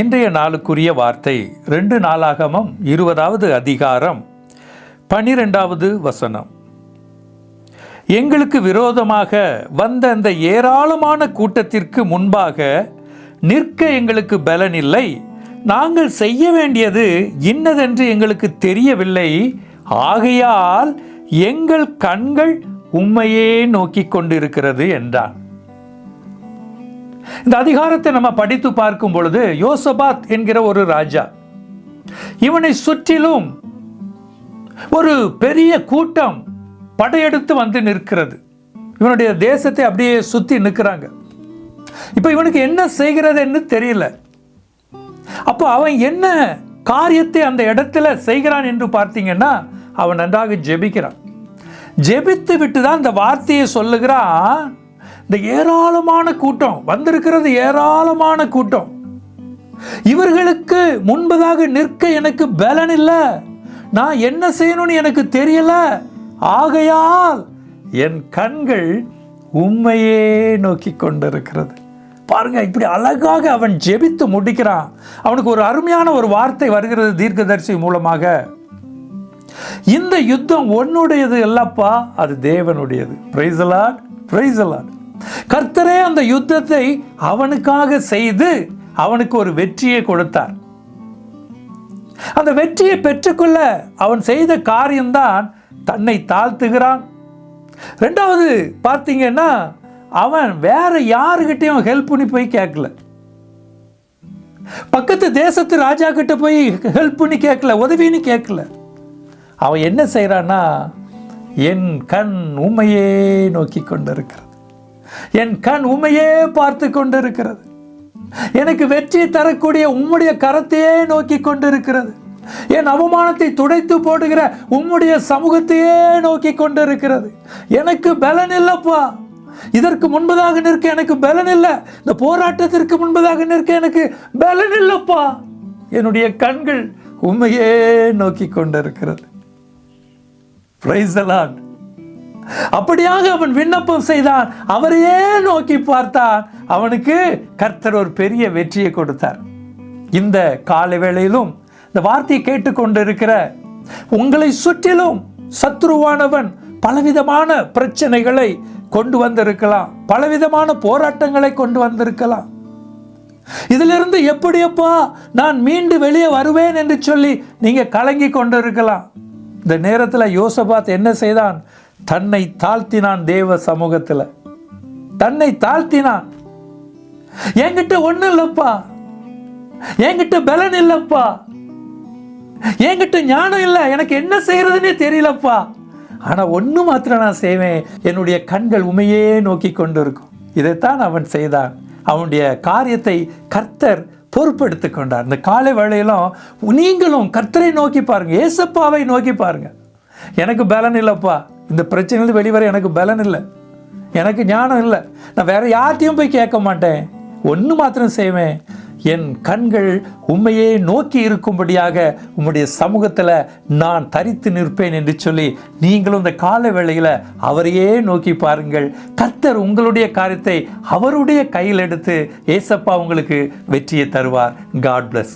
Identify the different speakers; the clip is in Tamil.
Speaker 1: இன்றைய நாளுக்குரிய வார்த்தை ரெண்டு நாளாகமம் இருபதாவது அதிகாரம் பனிரெண்டாவது வசனம். எங்களுக்கு விரோதமாக வந்த அந்த ஏராளமான கூட்டத்திற்கு முன்பாக நிற்க எங்களுக்கு பலன் இல்லை நாங்கள் செய்ய வேண்டியது இன்னதென்று எங்களுக்கு தெரியவில்லை. ஆகையால் எங்கள் கண்கள் உண்மையே நோக்கிக் கொண்டிருக்கிறது என்றான். இந்த அதிகாரத்தை நம்ம படித்து பார்க்கும் பொழுது யோசபாத் என்கிற ஒரு ராஜா இவனை சுற்றிலும் ஒரு பெரிய கூட்டம் படையெடுத்து வந்து நிற்கிறது. இவனுடைய தேசத்தை அப்படியே சுத்தி நிற்கிறாங்க. இப்போ இவனுக்கு என்ன செய்கிறதுன்னு தெரியல. அப்போ அவன் என்ன காரியத்தை அந்த இடத்துல செய்கிறான் என்று பார்த்தீங்கன்னா அவன் நன்றாக ஜெபிக்கிறான். ஜெபித்து விட்டு தான் இந்த வார்த்தையை சொல்லுகிறான். இந்த ஏராளமான கூட்டம் வந்திருக்கிறது ஏராளமான கூட்டம். இவர்களுக்கு முன்பதாக நிற்க எனக்கு பலன் இல்லை. நான் என்ன செய்யணும்னு எனக்கு தெரியல. ஆகையால் என் கண்கள் உண்மையே நோக்கி கொண்டிருக்கிறது. பாருங்க இப்படி அழகாக அவன் ஜெபித்து முடிக்கிறான். அவனுக்கு ஒரு அருமையான ஒரு வார்த்தை வருகிறது தீர்க்கதரிசி மூலமாக. இந்த யுத்தம் உன்னுடையது இல்லப்பா அது தேவனுடையது. பிரைசலாட் பிரைசலாட் கர்த்தரே அந்த யுத்தத்தை அவனுக்காக செய்து அவனுக்கு ஒரு வெற்றியை கொடுத்தார். அந்த வெற்றியை பெற்றுக்கொள்ள அவன் செய்த காரியம்தான் தன்னை தாழ்த்துகிறான். ரெண்டாவது பார்த்தீங்கன்னா அவன் வேற யாருக்கிட்டையும் ஹெல்ப் பண்ணி போய் கேட்கல. பக்கத்து தேசத்து ராஜா கிட்ட போய் ஹெல்ப் பண்ணி கேட்கல உதவின்னு கேட்கல. அவன் என்ன செய்கிறான்னா என் கண் உண்மையே நோக்கி கொண்டிருக்கிறது. என் கண் உமையே பார்த்து கொண்டிருக்கிறது. எனக்கு வெற்றி தரக்கூடிய உம்முடைய கரத்தையே நோக்கி கொண்டிருக்கிறது. என் அவமானத்தை துடைத்து போடுகிற உம்முடைய சமூகத்தையே நோக்கி கொண்டிருக்கிறது. எனக்கு பலன் இல்லைப்பா. இதற்கு முன்பதாக நிற்க எனக்கு பலன் இல்லை. இந்த போராட்டத்திற்கு முன்பதாக நிற்க எனக்கு பலன் இல்லைப்பா. என்னுடைய கண்கள் உண்மையே நோக்கி கொண்டிருக்கிறது. பிரைஸ் அப்படியாக அவன் விண்ணப்பம் செய்தான். அவரையே நோக்கி பார்த்தான். அவனுக்கு கர்த்தர் ஒரு பெரிய வெற்றியை கொடுத்தார். இந்த காலை வேளையிலும் இந்த வார்த்தையை கேட்டுக்கொண்டிருக்கிற உங்களை சுற்றிலும் சத்ருவானவன் பலவிதமான பிரச்சனைகளை கொண்டு வந்திருக்கலாம். பலவிதமான போராட்டங்களை கொண்டு வந்திருக்கலாம். இதிலிருந்து எப்படியப்பா நான் மீண்டு வெளியே வருவேன் என்று சொல்லி நீங்க கலங்கி கொண்டிருக்கலாம். இந்த நேரத்தில் யோசபாத் என்ன செய்தான்? தன்னை தாழ்த்தினான் தேவ சமூகத்தில். தன்னை தாழ்த்தினான். என்கிட்ட ஒன்றும் இல்லைப்பா. என்கிட்ட பலன் இல்லைப்பா. என்கிட்ட ஞானம் இல்லை. எனக்கு என்ன செய்யறதுன்னே தெரியலப்பா. ஆனால் ஒன்று மாத்திரம் நான் செய்வேன். என்னுடைய கண்கள் உமையே நோக்கி கொண்டு இருக்கும் இதைத்தான் அவன் செய்தான். அவனுடைய காரியத்தை கர்த்தர் பொறுப்பெடுத்து கொண்டார். இந்த காலை வேளையிலும் நீங்களும் கர்த்தரை நோக்கி பாருங்கள் ஏசப்பாவை நோக்கி பாருங்க. எனக்கு பலன் இல்லைப்பா. இந்த பிரச்சனையிலேருந்து வெளிவர எனக்கு பலன் இல்லை. எனக்கு ஞானம் இல்லை. நான் வேற யார்ட்டையும் போய் கேட்க மாட்டேன். ஒன்று மாத்திரம் செய்வேன். என் கண்கள் உண்மையே நோக்கி இருக்கும்படியாக உம்முடைய சமூகத்தில் நான் தரித்து நிற்பேன் என்று சொல்லி நீங்களும் இந்த கால வேளையில் அவரையே நோக்கி பாருங்கள். கர்த்தர் உங்களுடைய காரியத்தை அவருடைய கையில் எடுத்து ஏசப்பா உங்களுக்கு வெற்றியை தருவார். God plus